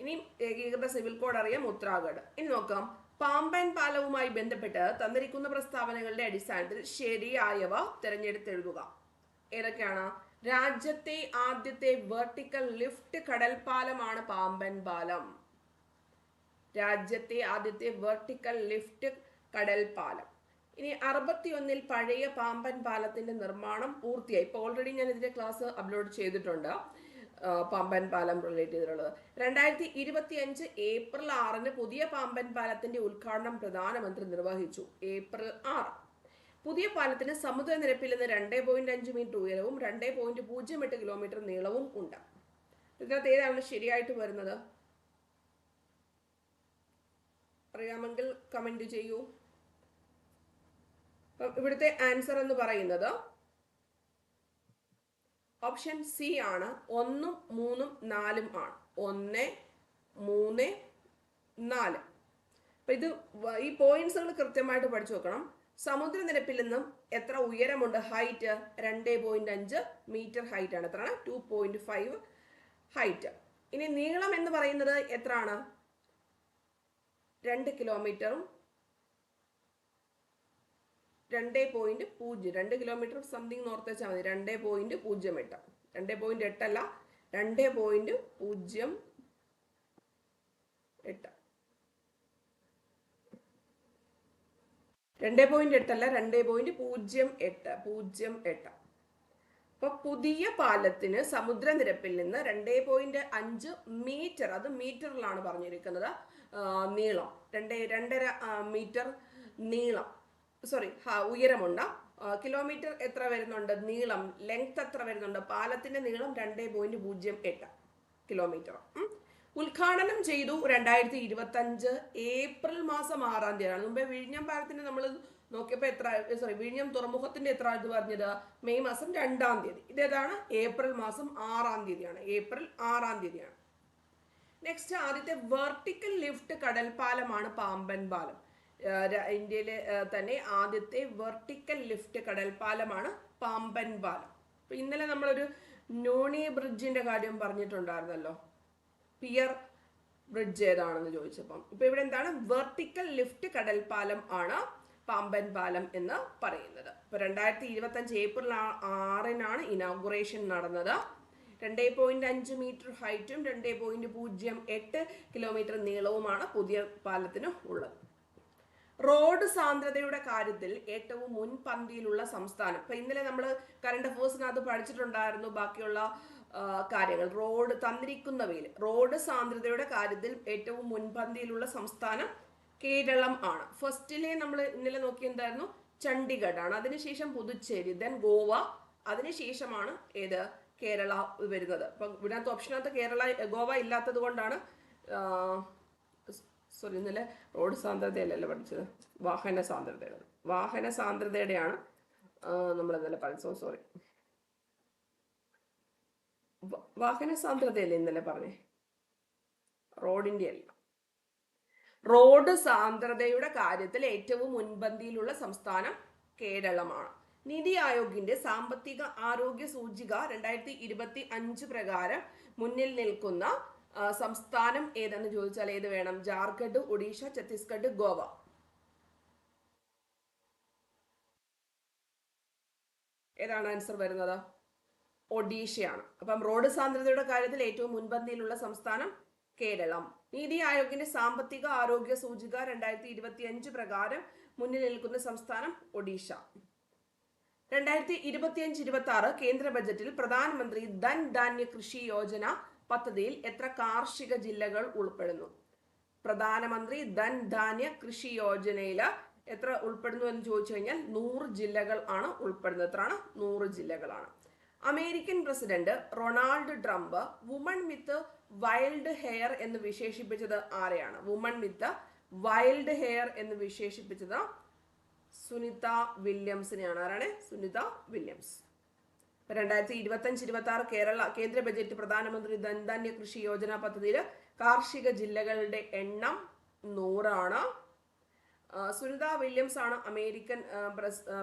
ഇനി ഏകീകൃത സിവിൽ കോഡ് അറിയാം ഉത്തരാഖണ്ഡ് ഇനി നോക്കാം. പാമ്പൻ പാലവുമായി ബന്ധപ്പെട്ട് തന്നിരിക്കുന്ന പ്രസ്താവനകളുടെ അടിസ്ഥാനത്തിൽ ശരിയായവ തിരഞ്ഞെടുത്തെഴുതുക. ഏതൊക്കെയാണ്? രാജ്യത്തെ ആദ്യത്തെ വെർട്ടിക്കൽ ലിഫ്റ്റ് കടൽപ്പാലമാണ് പാമ്പൻ പാലം. രാജ്യത്തെ ആദ്യത്തെ വെർട്ടിക്കൽ ലിഫ്റ്റ് കടൽപ്പാലം. ഇനി അറുപത്തിയൊന്നിൽ പഴയ പാമ്പൻ പാലത്തിന്റെ നിർമ്മാണം പൂർത്തിയായി. ഇപ്പൊ ഓൾറെഡി ഞാൻ ഇതിന്റെ ക്ലാസ് അപ്ലോഡ് ചെയ്തിട്ടുണ്ട്. പാമ്പൻ പാലം റിലേറ്റ് ചെയ്തിട്ടുള്ളത്. രണ്ടായിരത്തി ഇരുപത്തി അഞ്ച് ഏപ്രിൽ ആറിന് പുതിയ പാമ്പൻ പാലത്തിന്റെ ഉദ്ഘാടനം പ്രധാനമന്ത്രി നിർവഹിച്ചു. ഏപ്രിൽ ആറ്. പുതിയ പാലത്തിന് സമുദ്രനിരപ്പിൽ നിന്ന് രണ്ട് പോയിന്റ് അഞ്ച് മീറ്റർ ഉയരവും രണ്ട് പോയിന്റ് പൂജ്യം എട്ട് കിലോമീറ്റർ നീളവും ഉണ്ട്. ഇതിനകത്ത് ഏതാണ് ശരിയായിട്ട് വരുന്നത്? അറിയാമെങ്കിൽ കമന്റ് ചെയ്യൂ. ഇവിടുത്തെ ആൻസർ എന്ന് പറയുന്നത് ഓപ്ഷൻ സി ആണ്. ഒന്നും മൂന്നും നാലും ആണ്. ഒന്ന് മൂന്ന് നാല്. അപ്പം ഇത് ഈ പോയിന്റ്സുകൾ കൃത്യമായിട്ട് പഠിച്ചു വെക്കണം. സമുദ്രനിരപ്പിൽ നിന്നും എത്ര ഉയരമുണ്ട്? ഹൈറ്റ് രണ്ട് പോയിന്റ് അഞ്ച് മീറ്റർ ഹൈറ്റ് ആണ്. എത്രയാണ്? ടു പോയിന്റ് ഫൈവ് ഹൈറ്റ് ഇനി നീളം എന്ന് പറയുന്നത് എത്രയാണ്? രണ്ട് കിലോമീറ്ററും രണ്ട് പോയിന്റ് പൂജ്യം. രണ്ട് കിലോമീറ്റർ സംതിങ് നോർത്ത് വെച്ചാൽ മതി. രണ്ട് പോയിന്റ് പൂജ്യം എട്ട്. രണ്ട് പോയിന്റ് എട്ടല്ല രണ്ട് പോയിന്റ് പൂജ്യം എട്ട്. രണ്ട് പോയിന്റ് എട്ടല്ല രണ്ട് പോയിന്റ് പൂജ്യം എട്ട്. പൂജ്യം എട്ട്. അപ്പൊ പുതിയ പാലത്തിന് സമുദ്രനിരപ്പിൽ നിന്ന് രണ്ട് പോയിന്റ് അഞ്ച് മീറ്റർ അത് മീറ്ററിലാണ് പറഞ്ഞിരിക്കുന്നത് നീളം. രണ്ട് രണ്ടര മീറ്റർ നീളം. സോറി ഉയരമുണ്ട്. കിലോമീറ്റർ എത്ര വരുന്നുണ്ട്? നീളം ലെങ്ത് എത്ര വരുന്നുണ്ട്? പാലത്തിന്റെ നീളം രണ്ട് പോയിന്റ് പൂജ്യം എട്ട് കിലോമീറ്റർ. ഉദ്ഘാടനം ചെയ്തു രണ്ടായിരത്തി ഇരുപത്തി അഞ്ച് ഏപ്രിൽ മാസം ആറാം തീയതിയാണ് മുമ്പേ വിഴിഞ്ഞം പാലത്തിന് നമ്മൾ നോക്കിയപ്പോൾ എത്ര സോറി വിഴിഞ്ഞം തുറമുഖത്തിന്റെ എത്ര ഇത് പറഞ്ഞത്? മെയ് മാസം രണ്ടാം തീയതി. ഇതേതാണ് ഏപ്രിൽ മാസം ആറാം തീയതിയാണ്. ഏപ്രിൽ ആറാം തീയതിയാണ്. നെക്സ്റ്റ് ആദ്യത്തെ വെർട്ടിക്കൽ ലിഫ്റ്റ് കടൽ പാലമാണ് പാമ്പൻ പാലം ഇന്ത്യയിലെ തന്നെ ആദ്യത്തെ വെർട്ടിക്കൽ ലിഫ്റ്റ് കടൽപ്പാലമാണ് പാമ്പൻ പാലം അപ്പൊ ഇന്നലെ നമ്മളൊരു നോണി ബ്രിഡ്ജിന്റെ കാര്യം പറഞ്ഞിട്ടുണ്ടായിരുന്നല്ലോ. പിയർ ബ്രിഡ്ജ് ഏതാണെന്ന് ചോദിച്ചപ്പം. ഇപ്പൊ ഇവിടെ എന്താണ്? വെർട്ടിക്കൽ ലിഫ്റ്റ് കടൽപ്പാലം ആണ് പാമ്പൻ പാലം എന്ന് പറയുന്നത്. ഇപ്പൊ രണ്ടായിരത്തി ഇരുപത്തി അഞ്ച് ഏപ്രിൽ ആറിനാണ് ഇനാഗുറേഷൻ നടന്നത്. രണ്ടേ പോയിന്റ് അഞ്ച് മീറ്റർ ഹൈറ്റും രണ്ടേ പോയിന്റ് പൂജ്യം എട്ട് കിലോമീറ്റർ നീളവുമാണ് പുതിയ പാലത്തിന് ഉള്ളത്. റോഡ് സാന്ദ്രതയുടെ കാര്യത്തിൽ ഏറ്റവും മുൻപന്തിയിലുള്ള സംസ്ഥാനം. ഇപ്പൊ ഇന്നലെ നമ്മൾ കറണ്ട് അഫേഴ്സിനകത്ത് പഠിച്ചിട്ടുണ്ടായിരുന്നു ബാക്കിയുള്ള കാര്യങ്ങൾ. റോഡ് തന്നിരിക്കുന്നവയിൽ റോഡ് സാന്ദ്രതയുടെ കാര്യത്തിൽ ഏറ്റവും മുൻപന്തിയിലുള്ള സംസ്ഥാനം കേരളം ആണ്. ഫസ്റ്റിലെ നമ്മൾ ഇന്നലെ നോക്കി എന്തായിരുന്നു? ചണ്ഡീഗഡ് ആണ് അതിനുശേഷം പുതുച്ചേരി ദെൻ ഗോവ. അതിനുശേഷമാണ് ഏത്? കേരള വരുന്നത്. അപ്പൊ ഇതിനകത്ത് ഓപ്ഷനകത്ത് കേരള ഗോവ ഇല്ലാത്തത് കൊണ്ടാണ് സോറി ഇന്നലെ റോഡ് സാന്ദ്രതയല്ലല്ലോ പഠിച്ചത്. വാഹന സാന്ദ്രതയുടെ വാഹന സാന്ദ്രതയുടെയാണ് നമ്മൾ ഇന്നലെ പഠിച്ചത്. സോറി. വാഹന സാന്ദ്രതയല്ലേ ഇന്നലെ പറഞ്ഞേ? റോഡിന്റെ അല്ല. റോഡ് സാന്ദ്രതയുടെ കാര്യത്തിൽ ഏറ്റവും മുൻപന്തിയിലുള്ള സംസ്ഥാനം കേരളമാണ്. നിതി ആയോഗിന്റെ സാമ്പത്തിക ആരോഗ്യ സൂചിക രണ്ടായിരത്തി ഇരുപത്തി അഞ്ച് പ്രകാരം മുന്നിൽ നിൽക്കുന്ന സംസ്ഥാനം ഏതെന്ന് ചോദിച്ചാൽ ഏത് വേണം? ജാർഖണ്ഡ് ഒഡീഷ ഛത്തീസ്ഗഡ് ഗോവ. ഏതാണ് ആൻസർ വരുന്നത്? ഒഡീഷയാണ്. അപ്പം റോഡ് സാന്ദ്രതയുടെ കാര്യത്തിൽ ഏറ്റവും മുൻപന്തിയിലുള്ള സംസ്ഥാനം കേരളം. നീതി ആയോഗിന്റെ സാമ്പത്തിക ആരോഗ്യ സൂചിക രണ്ടായിരത്തി ഇരുപത്തി അഞ്ച് പ്രകാരം മുന്നിൽ നിൽക്കുന്ന സംസ്ഥാനം ഒഡീഷ. രണ്ടായിരത്തി ഇരുപത്തിയഞ്ച് ഇരുപത്തി ആറ് കേന്ദ്ര ബജറ്റിൽ പ്രധാനമന്ത്രി ധൻ ധാന്യ കൃഷി യോജന പദ്ധതിയിൽ എത്ര കാർഷിക ജില്ലകൾ ഉൾപ്പെടുന്നു? പ്രധാനമന്ത്രി ധൻ ധാന്യ കൃഷി യോജനയിൽ എത്ര ഉൾപ്പെടുന്നു എന്ന് ചോദിച്ചു കഴിഞ്ഞാൽ നൂറ് ജില്ലകൾ ആണ് ഉൾപ്പെടുന്നത്. എത്രയാണ്? നൂറ് ജില്ലകളാണ്. American president Ronald Trump woman with wild hair എന്ന് വിശേഷിപ്പിച്ചത് ആരെയാണ്? വുമൺ വിത്ത് വൈൽഡ് ഹെയർ എന്ന് വിശേഷിപ്പിച്ചത് സുനിത വില്യംസിനെയാണ്. ആരാണ്? സുനിത വില്യംസ്. ഇപ്പൊ രണ്ടായിരത്തി ഇരുപത്തി അഞ്ച് ഇരുപത്തി ആറ് കേരള കേന്ദ്ര ബജറ്റ് പ്രധാനമന്ത്രി ധൻധാന്യ കൃഷി യോജന പദ്ധതിയിൽ കാർഷിക ജില്ലകളുടെ എണ്ണം നൂറാണ്. സുനിത വില്യംസ് ആണ് American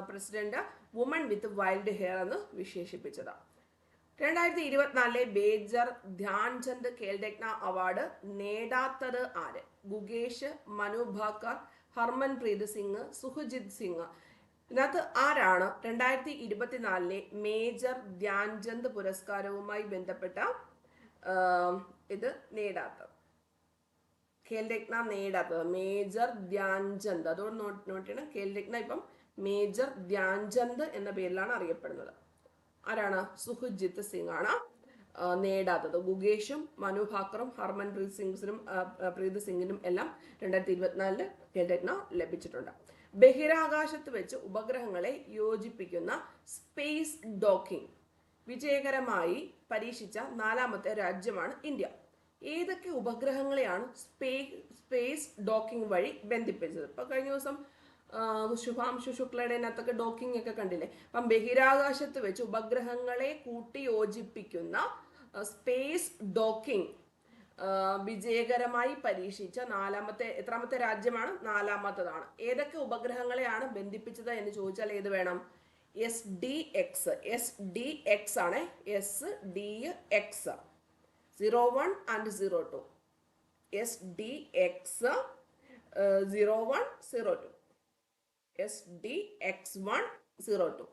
president woman with wild hair എന്ന് വിശേഷിപ്പിച്ചത്. രണ്ടായിരത്തി ഇരുപത്തിനാലിലെ ബേജർ ധ്യാൻചന്ദ് ഖേൽരത്ന അവാർഡ് നേടാത്തത് ആര്? ഗുഗേഷ് മനു ഭാക്കർ ഹർമൻപ്രീത് സിംഗ് സുഹജിത് സിംഗ്. ഇതിനകത്ത് ആരാണ് രണ്ടായിരത്തി ഇരുപത്തിനാലിലെ മേജർ ധ്യാൻചന്ദ് പുരസ്കാരവുമായി ബന്ധപ്പെട്ട ഇത് നേടാത്തത്? ഖേൽരത്ന നേടാത്തത്. മേജർ ധ്യാൻചന്ദ്. അതോട് നോട്ട് നോട്ട് ചെയ്യണം. ഖേൽരത്ന ഇപ്പം മേജർ ധ്യാൻചന്ദ് എന്ന പേരിലാണ് അറിയപ്പെടുന്നത്. ആരാണ്? സുഹജിത് സിംഗ് ആണ് നേടാത്തത്. ഗുഗേഷും മനു ഭാക്കറും ഹർമൻപ്രീത് സിംഗ്സിനും പ്രീത് സിംഗിനും എല്ലാം രണ്ടായിരത്തി ഇരുപത്തിനാലിൽ ഖേൽരത്ന ലഭിച്ചിട്ടുണ്ട്. ബഹിരാകാശത്ത് വെച്ച് ഉപഗ്രഹങ്ങളെ യോജിപ്പിക്കുന്ന സ്പേസ് ഡോക്കിംഗ് വിജയകരമായി പരീക്ഷിച്ച നാലാമത്തെ രാജ്യമാണ് ഇന്ത്യ. ഏതൊക്കെ ഉപഗ്രഹങ്ങളെയാണ് സ്പേ സ്പേസ് ഡോക്കിംഗ് വഴി ബന്ധിപ്പിച്ചത്? ഇപ്പൊ കഴിഞ്ഞ ദിവസം ശുഭാംശു ശുക്ലയുടെ അതിനകത്തൊക്കെ ഡോക്കിംഗ് ഒക്കെ കണ്ടില്ലേ? അപ്പം ബഹിരാകാശത്ത് വെച്ച് ഉപഗ്രഹങ്ങളെ കൂട്ടി യോജിപ്പിക്കുന്ന സ്പേസ് ഡോക്കിംഗ് വിജയകരമായി പരീക്ഷിച്ച നാലാമത്തെ എത്രാമത്തെ രാജ്യമാണ് നാലാമത്തതാണ്. ഏതൊക്കെ ഉപഗ്രഹങ്ങളെയാണ് ബന്ധിപ്പിച്ചത് എന്ന് ചോദിച്ചാൽ ഏത് വേണം? S D X S D X ആണ് S D X zero one and zero two S D X zero one zero two S D X one zero two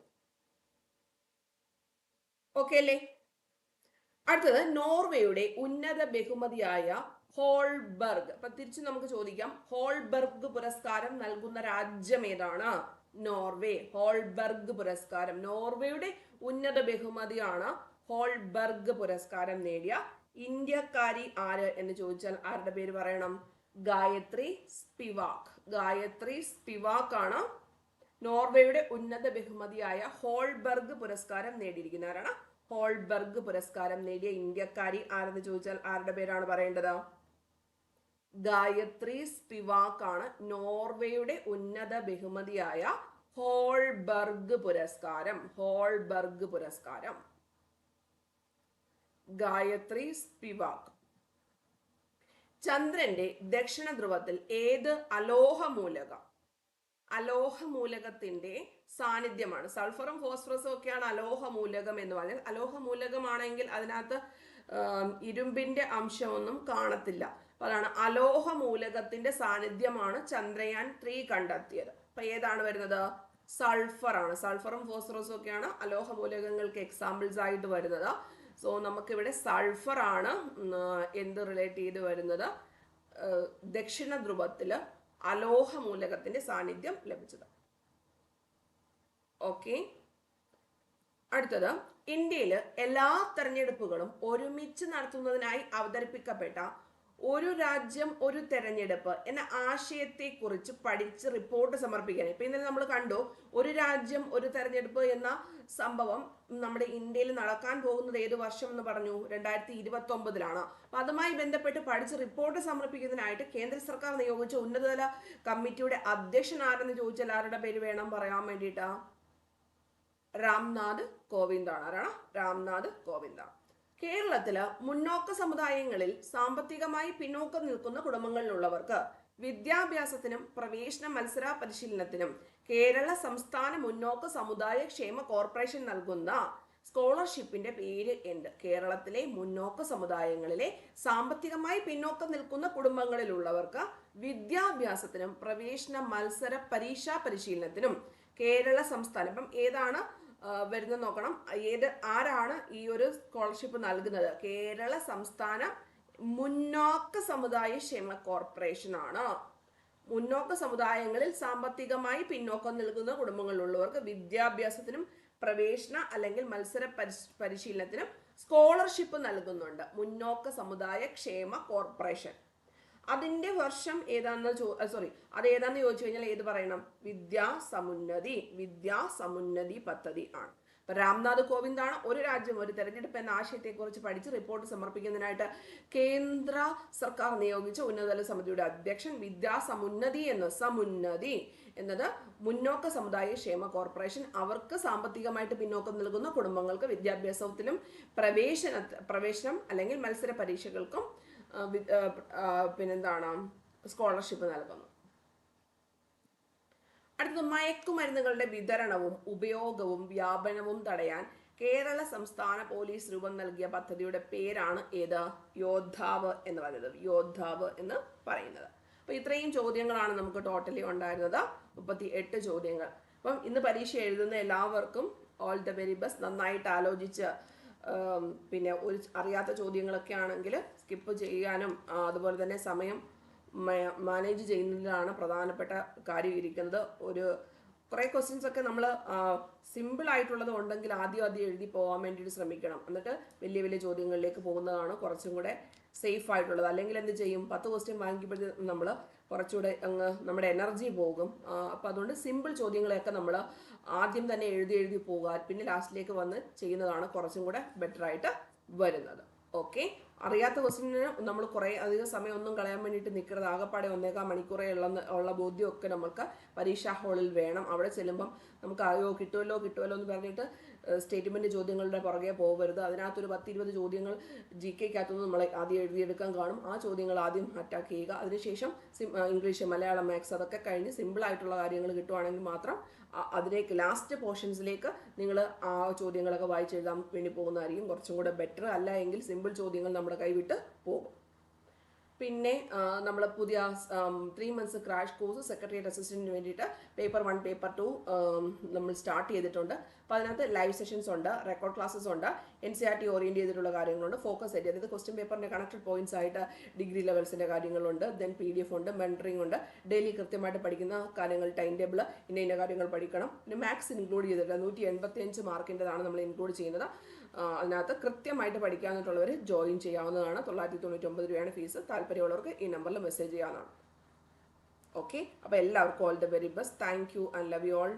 okay അല്ലേ? അടുത്തത് നോർവേയുടെ ഉന്നത ബഹുമതിയായ ഹോൾബർഗ്. അപ്പൊ തിരിച്ചു നമുക്ക് ചോദിക്കാം. ഹോൾബർഗ് പുരസ്കാരം നൽകുന്ന രാജ്യം ഏതാണ്? നോർവേ. ഹോൾബർഗ് പുരസ്കാരം. നോർവേയുടെ ഉന്നത ബഹുമതിയാണ് ഹോൾബർഗ് പുരസ്കാരം നേടിയ ഇന്ത്യക്കാരി ആര് എന്ന് ചോദിച്ചാൽ ആരുടെ പേര് പറയണം? ഗായത്രി സ്പിവാക് ഗായത്രി സ്പിവാക് ആണ് നോർവേയുടെ ഉന്നത ബഹുമതിയായ ഹോൾബർഗ് പുരസ്കാരം നേടിയിരിക്കുന്ന ആരാണ്? ഹോൾബർഗ് പുരസ്കാരം നേടിയ ഇന്ത്യക്കാരി ആരെന്ന് ചോദിച്ചാൽ ആരുടെ പേരാണ് പറയേണ്ടത്? ഗായത്രി സ്പിവാക് ആണ് നോർവേയുടെ ഉന്നത ബഹുമതിയായ ഹോൾബർഗ് പുരസ്കാരം. ഹോൾബർഗ് പുരസ്കാരം. ഗായത്രി സ്പിവാക് ചന്ദ്രന്റെ ദക്ഷിണ ധ്രുവത്തിൽ ഏത് അലോഹ മൂലകം അലോഹ മൂലകത്തിന്റെ സാന്നിധ്യമാണ്. സൾഫറും ഫോസ്ഫറസും ഒക്കെയാണ് അലോഹ മൂലകം എന്ന് പറഞ്ഞാൽ അലോഹ മൂലകമാണെങ്കിൽ അതിനകത്ത് ഇരുമ്പിന്റെ അംശമൊന്നും കാണത്തില്ല. അപ്പൊ അതാണ് അലോഹ മൂലകത്തിന്റെ സാന്നിധ്യമാണ് ചന്ദ്രയാൻ ത്രീ കണ്ടെത്തിയത്. അപ്പൊ ഏതാണ് വരുന്നത്? സൾഫർ ആണ് സൾഫറും ഫോസ്ഫറസും ഒക്കെയാണ് അലോഹ മൂലകങ്ങൾക്ക് എക്സാമ്പിൾസ് ആയിട്ട് വരുന്നത്. സോ നമുക്കിവിടെ സൾഫർ ആണ് എന്ത് റിലേറ്റ് ചെയ്ത് വരുന്നത്? ദക്ഷിണ ധ്രുവത്തിൽ അലോഹ മൂലകത്തിന്റെ സാന്നിധ്യം ലഭിച്ചത്. ഓക്കെ അടുത്തത് ഇന്ത്യയിൽ എല്ലാ തെരഞ്ഞെടുപ്പുകളും ഒരുമിച്ച് നടത്തുന്നതിനായി അവതരിപ്പിക്കപ്പെട്ട ഒരു രാജ്യം ഒരു തെരഞ്ഞെടുപ്പ് എന്ന ആശയത്തെ കുറിച്ച് പഠിച്ച് റിപ്പോർട്ട് സമർപ്പിക്കാൻ. ഇപ്പൊ ഇന്നലെ നമ്മൾ കണ്ടു ഒരു രാജ്യം ഒരു തെരഞ്ഞെടുപ്പ് എന്ന സംഭവം നമ്മുടെ ഇന്ത്യയിൽ നടക്കാൻ പോകുന്നത് ഏത് വർഷം എന്ന് പറഞ്ഞു? രണ്ടായിരത്തി ഇരുപത്തി ഒമ്പതിലാണ് അപ്പൊ അതുമായി ബന്ധപ്പെട്ട് പഠിച്ച് റിപ്പോർട്ട് സമർപ്പിക്കുന്നതിനായിട്ട് കേന്ദ്ര സർക്കാർ നിയോഗിച്ച ഉന്നതതല കമ്മിറ്റിയുടെ അധ്യക്ഷൻ ആരെന്ന് ചോദിച്ചാൽ ആരുടെ പേര് വേണം പറയാൻ വേണ്ടിയിട്ടാ? രാംനാഥ് കോവിന്ദാണ് ആരാണ്? രാംനാഥ് കോവിന്ദ കേരളത്തിൽ മുന്നോക്ക സമുദായങ്ങളിൽ സാമ്പത്തികമായി പിന്നോക്കം നിൽക്കുന്ന കുടുംബങ്ങളിലുള്ളവർക്ക് വിദ്യാഭ്യാസത്തിനും പ്രവേശന മത്സര പരിശീലനത്തിനും കേരള സംസ്ഥാന മുന്നോക്ക സമുദായ ക്ഷേമ കോർപ്പറേഷൻ നൽകുന്ന സ്കോളർഷിപ്പിന്റെ പേര് എന്ത്? കേരളത്തിലെ മുന്നോക്ക സമുദായങ്ങളിലെ സാമ്പത്തികമായി പിന്നോക്കം നിൽക്കുന്ന കുടുംബങ്ങളിലുള്ളവർക്ക് വിദ്യാഭ്യാസത്തിനും പ്രവേശന മത്സര പരീക്ഷാ പരിശീലനത്തിനും കേരള സംസ്ഥാനം ഇപ്പം ഏതാണ്? വരുന്നത് നോക്കണം. ഏത് ആരാണ് ഈ ഒരു സ്കോളർഷിപ്പ് നൽകുന്നത്? കേരള സംസ്ഥാന മുന്നോക്ക സമുദായ ക്ഷേമ കോർപ്പറേഷൻ ആണ്. മുന്നോക്ക സമുദായങ്ങളിൽ സാമ്പത്തികമായി പിന്നോക്കം നിൽക്കുന്ന കുടുംബങ്ങളിലുള്ളവർക്ക് വിദ്യാഭ്യാസത്തിനും പ്രവേശന അല്ലെങ്കിൽ മത്സര പരിശീലനത്തിനും സ്കോളർഷിപ്പ് നൽകുന്നുണ്ട്. മുന്നോക്ക സമുദായ ക്ഷേമ കോർപ്പറേഷൻ അതിന്റെ വർഷം ഏതാന്ന് ചോ സോറി അത് ഏതാണെന്ന് ചോദിച്ചു കഴിഞ്ഞാൽ ഏത് പറയണം? വിദ്യാ സമുന്നതി വിദ്യാ സമുന്നതി പദ്ധതി ആണ്. ഇപ്പൊ രാംനാഥ് കോവിന്ദാണ് ഒരു രാജ്യം ഒരു തെരഞ്ഞെടുപ്പ് എന്ന ആശയത്തെക്കുറിച്ച് പഠിച്ച് റിപ്പോർട്ട് സമർപ്പിക്കുന്നതിനായിട്ട് കേന്ദ്ര സർക്കാർ നിയോഗിച്ച ഉന്നതതല സമിതിയുടെ അധ്യക്ഷൻ വിദ്യാ സമുന്നതി എന്ന. സമുന്നതി എന്നത് മുന്നോക്ക സമുദായ ക്ഷേമ കോർപ്പറേഷൻ. അവർക്ക് സാമ്പത്തികമായിട്ട് പിന്നോക്കം നൽകുന്ന കുടുംബങ്ങൾക്ക് വിദ്യാഭ്യാസത്തിലും പ്രവേശന പ്രവേശനം അല്ലെങ്കിൽ മത്സര പരീക്ഷകൾക്കും പിന്നെന്താണ്? സ്കോളർഷിപ്പ് നൽകുന്നു. അടുത്തത് മയക്കുമരുന്നുകളുടെ വിതരണവും ഉപയോഗവും വ്യാപനവും തടയാൻ കേരള സംസ്ഥാന പോലീസ് രൂപം നൽകിയ പദ്ധതിയുടെ പേരാണ് ഏത്? യോദ്ധാവ് എന്ന് പറയുന്നത്. യോദ്ധാവ് എന്ന് പറയുന്നത്. അപ്പൊ ഇത്രയും ചോദ്യങ്ങളാണ് നമുക്ക് ടോട്ടലി ഉണ്ടായിരുന്നത്. മുപ്പത്തി എട്ട് ചോദ്യങ്ങൾ. അപ്പം ഇന്ന് പരീക്ഷ എഴുതുന്ന എല്ലാവർക്കും ഓൾ ദ വെരി ബെസ്റ്റ് നന്നായിട്ട് ആലോചിച്ച് പിന്നെ ഒരു അറിയാത്ത ചോദ്യങ്ങളൊക്കെ ആണെങ്കിൽ സ്കിപ്പ് ചെയ്യാനും അതുപോലെ തന്നെ സമയം മാനേജ് ചെയ്യുന്നതിലാണ് പ്രധാനപ്പെട്ട കാര്യം ഇരിക്കുന്നത്. ഒരു കുറേ ക്വസ്റ്റ്യൻസ് ഒക്കെ നമ്മൾ സിമ്പിൾ ആയിട്ടുള്ളത് ഉണ്ടെങ്കിൽ ആദ്യം ആദ്യം എഴുതി പോകാൻ വേണ്ടിയിട്ട് ശ്രമിക്കണം. എന്നിട്ട് വലിയ വലിയ ചോദ്യങ്ങളിലേക്ക് പോകുന്നതാണ് കുറച്ചും കൂടെ സേഫ് ആയിട്ടുള്ളത്. അല്ലെങ്കിൽ എന്ത് ചെയ്യും? പത്ത് ക്വസ്റ്റ്യൻ വാങ്ങിക്കുമ്പോഴത്തേക്കും നമ്മൾ കുറച്ചുകൂടെ അങ്ങ് നമ്മുടെ എനർജി പോകും. അപ്പോൾ അതുകൊണ്ട് സിമ്പിൾ ചോദ്യങ്ങളെയൊക്കെ നമ്മൾ ആദ്യം തന്നെ എഴുതി എഴുതി പോകുക പിന്നെ ലാസ്റ്റിലേക്ക് വന്ന് ചെയ്യുന്നതാണ് കുറച്ചും കൂടെ ബെറ്ററായിട്ട് വരുന്നത്. ഓക്കെ അറിയാത്ത ക്വസ്റ്റിന് നമ്മൾ കുറേ അധികം സമയം ഒന്നും കളയാൻ വേണ്ടിയിട്ട് നിൽക്കരുത് ആകപ്പാടെ ഒന്നേകാൽ മണിക്കൂറേ ഉള്ള ഉള്ള ബോധ്യമൊക്കെ നമുക്ക് പരീക്ഷാ ഹാളിൽ വേണം. അവിടെ ചെല്ലുമ്പം നമുക്ക് അയ്യോ കിട്ടുമല്ലോ കിട്ടുമല്ലോ എന്ന് പറഞ്ഞിട്ട് സ്റ്റേറ്റ്മെന്റ് ചോദ്യങ്ങളുടെ പുറകെ പോകരുത് അതിനകത്തൊരു പത്തിരുപത് ചോദ്യങ്ങൾ ജി കെക്കകത്തുനിന്ന് നമ്മൾ ആദ്യം എഴുതിയെടുക്കാൻ കാണും. ആ ചോദ്യങ്ങൾ ആദ്യം അറ്റാക്ക് ചെയ്യുക. അതിനുശേഷം ഇംഗ്ലീഷ് മലയാളം മാത്സ് അതൊക്കെ കഴിഞ്ഞ് സിമ്പിളായിട്ടുള്ള കാര്യങ്ങൾ കിട്ടുവാണെങ്കിൽ മാത്രം അതിലേക്ക് ലാസ്റ്റ് പോർഷൻസിലേക്ക് നിങ്ങൾ ആ ചോദ്യങ്ങളൊക്കെ വായിച്ചെഴുതാൻ വേണ്ടി പോകുന്നതായിരിക്കും. കുറച്ചും കൂടെ ബെറ്റർ അല്ല എങ്കിൽ സിമ്പിൾ ചോദ്യങ്ങൾ നമ്മുടെ കൈവിട്ട് പോകും. പിന്നെ നമ്മൾ പുതിയ three months crash course secretariat അസിസ്റ്റന്റിന് വേണ്ടിയിട്ട് പേപ്പർ വൺ പേപ്പർ ടു നമ്മൾ സ്റ്റാർട്ട് ചെയ്തിട്ടുണ്ട്. അപ്പോൾ അതിനകത്ത് ലൈവ് സെഷൻസ് ഉണ്ട് റെക്കോർഡ് ക്ലാസ്സസ് ഉണ്ട് N C R T orient ചെയ്തിട്ടുള്ള കാര്യങ്ങളുണ്ട് ഫോക്കസ് ആയിട്ട് അതായത് ക്വസ്റ്റ്യൻ പേപ്പറിന്റെ കണക്റ്റഡ് പോയിന്റ്സ് ആയിട്ട് ഡിഗ്രി ലെവൽസിന്റെ കാര്യങ്ങളുണ്ട് ദെൻ പി ഡി എഫ് ഉണ്ട് മെന്ററിംഗ് ഉണ്ട് ഡെയിലി കൃത്യമായിട്ട് പഠിക്കുന്ന കാര്യങ്ങൾ ടൈം ടേബിൾ ഇന്ന ഇന്ന കാര്യങ്ങൾ പഠിക്കണം. പിന്നെ മാത്സ് ഇൻക്ലൂഡ് ചെയ്തിട്ടുണ്ട് നൂറ്റി എൺപത്തി അഞ്ച് മാർക്കിന്റെതാണ് നമ്മൾ ഇൻക്ലൂഡ് ചെയ്യുന്നത്. അതിനകത്ത് കൃത്യമായിട്ട് പഠിക്കാന്നിട്ടുള്ളവർ ജോയിൻ ചെയ്യാവുന്നതാണ്. തൊള്ളായിരത്തി തൊണ്ണൂറ്റി ഒമ്പത് രൂപയാണ് ഫീസ് താല്പര്യമുള്ളവർക്ക് ഈ നമ്പറിൽ മെസ്സേജ് ചെയ്യാവുന്നതാണ്. ഓക്കെ അപ്പോൾ എല്ലാവർക്കും all the very best thank you and love you all